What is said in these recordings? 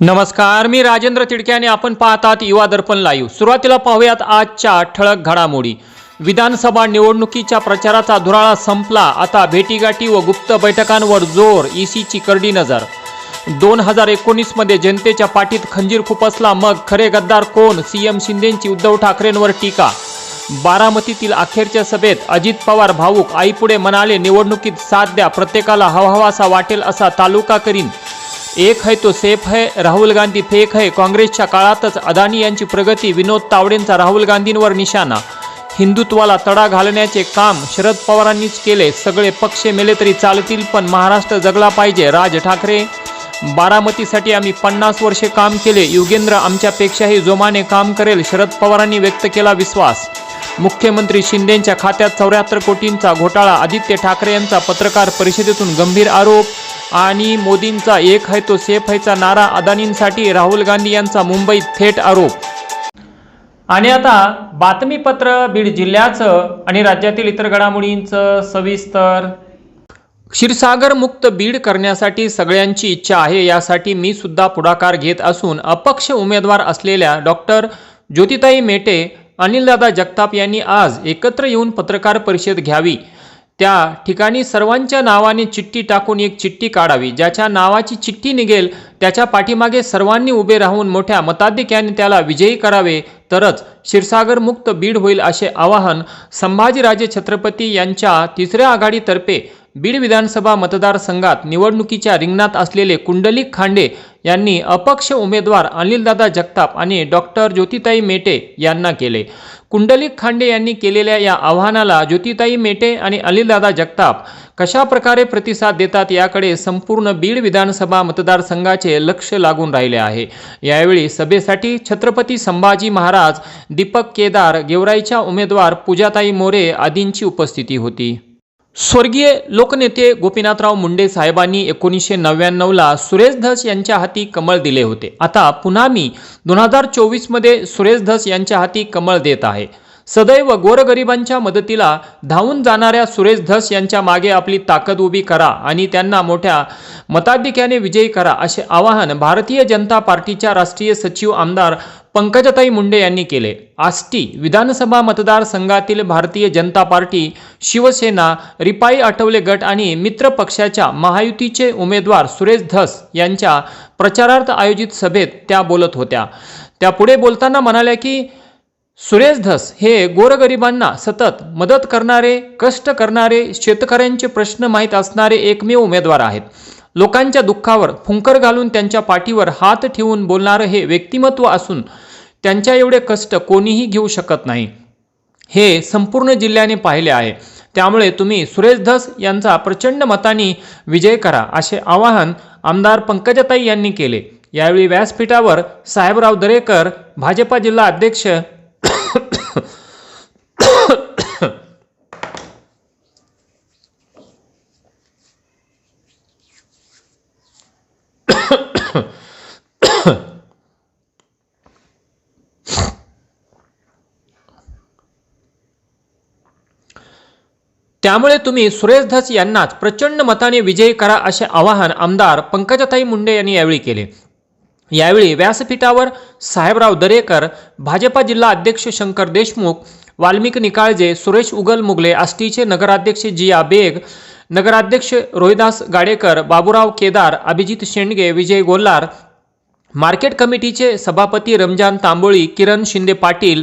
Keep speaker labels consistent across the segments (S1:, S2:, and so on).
S1: नमस्कार मी राजेंद्र तिडके आणि आपण पाहतात युवा दर्पण लाईव्ह. सुरुवातीला पाहूयात आजच्या ठळक घडामोडी. विधानसभा निवडणुकीच्या प्रचाराचा धुराळा संपला आता भेटीगाठी व गुप्त बैठकांवर जोर ईसीची करडी नजर. दोन हजार एकोणीसमध्ये जनतेच्या पाठीत खंजीर खुपसला मग खरे गद्दार कोण? सीएम शिंदेंची उद्धव ठाकरेंवर टीका. बारामतीतील अखेरच्या सभेत अजित पवार भाऊक आईपुढे म्हणाले निवडणुकीत साथ द्या प्रत्येकाला हवाहवासा वाटेल असा तालुका करीन. एक है तो सेफ है राहुल गांधी फेक है काँग्रेसच्या काळातच अदानी यांची प्रगती विनोद तावडेंचा राहुल गांधींवर निशाणा. हिंदुत्वाला तडा घालण्याचे काम शरद पवारांनीच केले सगळे पक्ष मेले तरी चालतील पण महाराष्ट्र जगला पाहिजे राज ठाकरे. बारामतीसाठी आम्ही पन्नास वर्षे काम केले युगेंद्र आमच्यापेक्षाही जोमाने काम करेल शरद पवारांनी व्यक्त केला विश्वास. मुख्यमंत्री शिंदेंच्या खात्यात चौऱ्याहत्तर कोटींचा घोटाळा आदित्य ठाकरे यांचा पत्रकार परिषदेतून गंभीर आरोप आणि मोदींचा एक है तो सेफ हैचा नारा अदानींसाठी राहुल गांधी यांचा मुंबईत थेट आरोप. आणि आता बातमीपत्र बीड जिल्ह्याचं आणि राज्यातील इतर घडामोडींचं सविस्तर. क्षीरसागर मुक्त बीड करण्यासाठी सगळ्यांची इच्छा आहे यासाठी मी सुद्धा पुढाकार घेत असून अपक्ष उमेदवार असलेल्या डॉक्टर ज्योतिताई मेटे अनिलदादा जगताप यांनी आज एकत्र येऊन पत्रकार परिषद घ्यावी. त्या ठिकाणी सर्वांच्या नावाने चिठ्ठी टाकून एक चिठ्ठी काढावी. ज्याच्या नावाची चिठ्ठी निघेल त्याच्या पाठीमागे सर्वांनी उभे राहून मोठ्या मताधिक्याने त्याला विजयी करावे. तरच क्षीरसागर मुक्त बीड होईल असे आवाहन संभाजीराजे छत्रपती यांच्या तिसऱ्या आघाडीतर्फे बीड विधानसभा मतदारसंघात निवडणुकीच्या रिंगणात असलेले कुंडलिक खांडे यांनी अपक्ष उमेदवार अनिलदादा जगताप आणि डॉक्टर ज्योतिताई मेटे यांना केले. कुंडलिक खांडे यांनी केलेल्या या आव्हानाला ज्योतिताई मेटे आणि अनिलदादा जगताप कशा प्रकारे प्रतिसाद देतात याकडे संपूर्ण बीड विधानसभा मतदारसंघाचे लक्ष लागून राहिले आहे. यावेळी सभेसाठी छत्रपती संभाजी महाराज दीपक केदार गेवराईच्या उमेदवार पूजाताई मोरे आदींची उपस्थिती होती. स्वर्गीय लोकनेते गोपीनाथराव मुंडे साहेबांनी एकोणीसशे नव्याण्णवला सुरेश धस यांच्या हाती कमळ दिले होते. आता पुन्हा मी दोन हजार चोवीसमध्ये सुरेश धस यांच्या हाती कमळ देत आहे. सदैव गोरगरिबांच्या मदतीला धावून जाणाऱ्या सुरेश धस यांच्या मागे आपली ताकद उभी करा आणि त्यांना मोठ्या मताधिक्याने विजयी करा असे आवाहन भारतीय जनता पार्टीच्या राष्ट्रीय सचिव आमदार पंकजाताई मुंडे यांनी केले. आष्टी विधानसभा मतदारसंघातील भारतीय जनता पार्टी शिवसेना रिपाई आठवले गट आणि मित्र पक्षाच्या महायुतीचे उमेदवार सुरेश धस यांच्या प्रचारार्थ आयोजित सभेत त्या बोलत होत्या. त्या पुढे बोलताना म्हणाल्या की सुरेश धस हे गोरगरिबांना सतत मदत करणारे कष्ट करणारे शेतकऱ्यांचे प्रश्न माहीत असणारे एकमेव उमेदवार आहेत. लोकांच्या दुःखावर फुंकर घालून त्यांच्या पाठीवर हात ठेवून बोलणारं हे व्यक्तिमत्व असून त्यांच्या एवढे कष्ट कोणीही घेऊ शकत नाही. हे संपूर्ण जिल्ह्याने पाहिले आहे. त्यामुळे तुम्ही सुरेश धस यांचा प्रचंड मताने विजय करा असे आवाहन आमदार पंकजाताई यांनी केले. यावेळी व्यासपीठावर साहेबराव दरेकर भाजपा जिल्हा अध्यक्ष त्यामुळे तुम्ही सुरेश धस यांनाच प्रचंड मताने विजयी करा असे आवाहन आमदार पंकजाताई मुंडे यांनी यावेळी केले. यावेळी व्यासपीठावर साहेबराव दरेकर भाजपा जिल्हा अध्यक्ष शंकर देशमुख वाल्मिक निकाळजे सुरेश उगल मुगले आष्टीचे नगराध्यक्ष जिया बेग नगराध्यक्ष रोहिदास गाडेकर बाबूराव केदार अभिजित शेंडगे विजय गोल्लार मार्केट कमिटीचे सभापती रमजान तांबोळी किरण शिंदे पाटील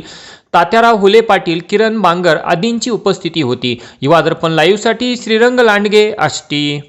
S1: तात्याराव हुले पाटील किरण बांगर आदींची उपस्थिती होती. युवा दर्पण लाईव्हसाठी श्रीरंग लांडगे आष्टी.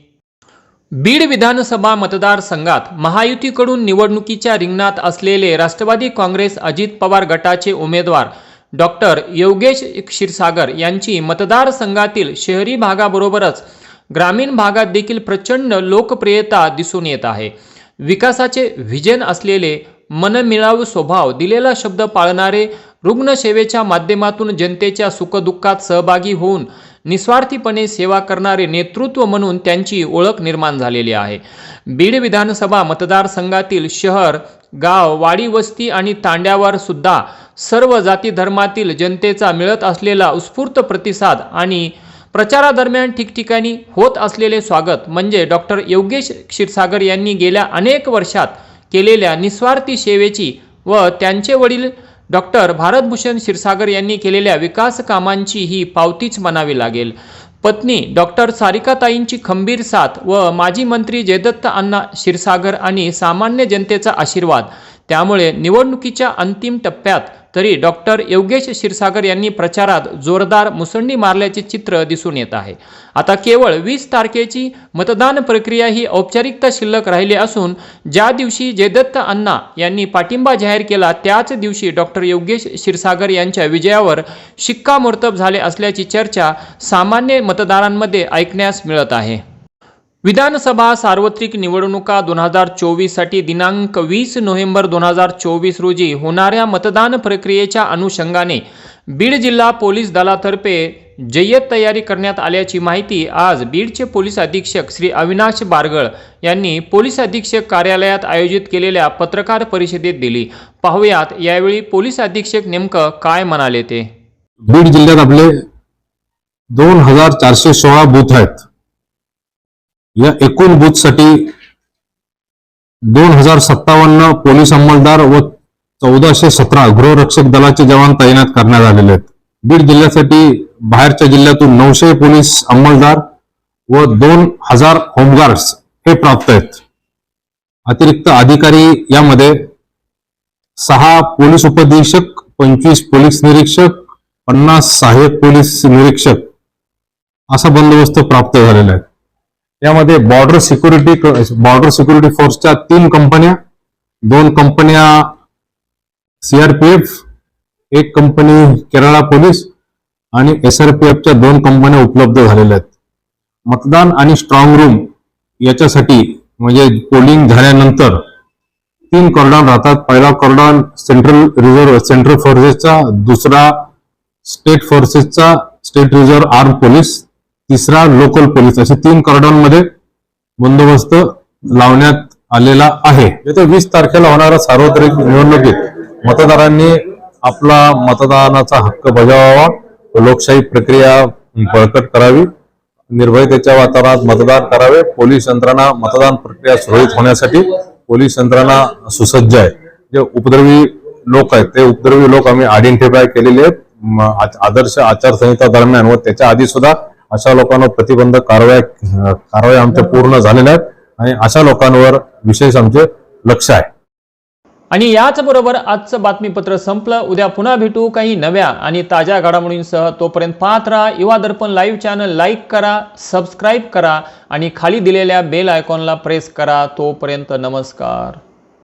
S1: बीड विधानसभा मतदारसंघात महायुतीकडून निवडणुकीच्या रिंगणात असलेले राष्ट्रवादी काँग्रेस अजित पवार गटाचे उमेदवार डॉक्टर योगेश क्षीरसागर यांची मतदारसंघातील शहरी भागाबरोबरच ग्रामीण भागात देखील प्रचंड लोकप्रियता दिसून येत आहे. विकासाचे व्हिजन असलेले मनमिळावू स्वभाव दिलेला शब्द पाळणारे रुग्णसेवेच्या माध्यमातून जनतेच्या सुखदुःखात सहभागी होऊन निस्वार्थीपणे सेवा करणारे नेतृत्व म्हणून त्यांची ओळख निर्माण झालेली आहे. बीड विधानसभा मतदारसंघातील शहर गाव वाडी वस्ती आणि तांड्यावर सुद्धा सर्व जाती धर्मातील जनतेचा मिळत असलेला उत्स्फूर्त प्रतिसाद आणि प्रचारादरम्यान ठिकठिकाणी होत असलेले स्वागत म्हणजे डॉक्टर योगेश क्षीरसागर यांनी गेल्या अनेक वर्षात केलेल्या निस्वार्थी सेवेची व त्यांचे वडील डॉक्टर भारतभूषण क्षीरसागर यांनी केलेल्या विकास कामांची ही पावतीच म्हणावी लागेल. पत्नी डॉक्टर सारिकाताईंची खंबीर साथ व माजी मंत्री जयदत्त अण्णा क्षीरसागर आणि सामान्य जनतेचा आशीर्वाद त्यामुळे निवडणुकीच्या अंतिम टप्प्यात तरी डॉक्टर योगेश क्षीरसागर यांनी प्रचारात जोरदार मुसंडी मारल्याचे चित्र दिसून येत आहे. आता केवळ वीस तारखेची मतदान प्रक्रिया ही औपचारिकता शिल्लक राहिली असून ज्या दिवशी जयदत्त अण्णा यांनी पाठिंबा जाहीर केला त्याच दिवशी डॉक्टर योगेश क्षीरसागर यांच्या विजयावर शिक्कामोर्तब झाले असल्याची चर्चा सामान्य मतदारांमध्ये ऐकण्यास मिळत आहे. विधानसभा सार्वत्रिक निवडणुका दोन हजार चोवीससाठी दिनांक वीस नोव्हेंबर दोन हजार चोवीस रोजी होणाऱ्या मतदान प्रक्रियेच्या अनुषंगाने बीड जिल्हा पोलीस दलातर्फे जय्यत तयारी करण्यात आल्याची माहिती आज बीडचे पोलीस अधीक्षक श्री अविनाश बारगळ यांनी पोलीस अधीक्षक कार्यालयात आयोजित केलेल्या पत्रकार परिषदेत दिली. पाहुयात यावेळी पोलीस अधीक्षक नेमकं काय म्हणाले ते?
S2: बीड जिल्ह्यात आपले दोन हजार चारशे सोळा बूथ आहेत. या एकूण बूथसाठी दोन हजार सत्तावन्न पोलीस अंमलदार व चौदाशे सतरा गृहरक्षक दलाचे जवान तैनात करण्यात आलेले आहेत. बीड जिल्ह्यासाठी बाहेरच्या जिल्ह्यातून नऊशे पोलीस अंमलदार व दोन हजार होमगार्ड्स हे प्राप्त आहेत. अतिरिक्त अधिकारी यामध्ये सहा पोलीस उपधीक्षक पंचवीस पोलीस निरीक्षक पन्नास सहाय्यक पोलीस निरीक्षक असा बंदोबस्त प्राप्त झालेला आहे. यामध्ये बॉर्डर सिक्युरिटी बॉर्डर सिक्युरिटी फोर्सच्या तीन कंपन्या दोन कंपन्या सीआरपीएफ एक कंपनी केरळा पोलीस आणि एसआरपीएफच्या दोन कंपन्या उपलब्ध झालेल्या आहेत. मतदान आणि स्ट्रॉंग रूम याच्यासाठी म्हणजे पोलिंग झाल्यानंतर तीन कॉर्डॉन राहतात. पहिला कॉर्डॉन सेंट्रल रिझर्व्ह सेंट्रल फोर्सेसचा दुसरा स्टेट फोर्सेसचा स्टेट रिझर्व्ह आर्म पोलीस तिसरा लोकल पोलीस असे तीन कॉर्डॉनमध्ये बंदोबस्त लावण्यात आलेला आहे. येत्या वीस तारखेला होणाऱ्या सार्वत्रिक निवडणुकीत मतदारांनी आपला मतदानाचा हक्क बजावावा व लोकशाही प्रक्रिया बळकट करावी. निर्भयतेच्या वातावरणात मतदान करावे. पोलीस यंत्रणा मतदान प्रक्रिया सुरळीत होण्यासाठी पोलीस यंत्रणा सुसज्ज आहे. जे उपद्रवी लोक आहेत ते उपद्रवी लोक आम्ही आयडेंटिफाय केलेले आहेत. आदर्श आचारसंहिता दरम्यान व त्याच्या आधी सुद्धा अशा लोकांवर प्रतिबंधक कारवाया कारवाया आमच्या पूर्ण झालेल्या आहेत आणि अशा लोकांवर विशेष आमचे लक्ष आहे.
S1: आणि याच बरोबर आजचं बातमीपत्र संपलं. उद्या पुन्हा भेटू काही नव्या आणि ताज्या घडामोडींसह. तोपर्यंत पाहत राहा. Yuva Darpan live channel like करा सबस्क्राईब करा आणि खाली दिलेल्या बेल आयकॉनला प्रेस करा. तोपर्यंत नमस्कार.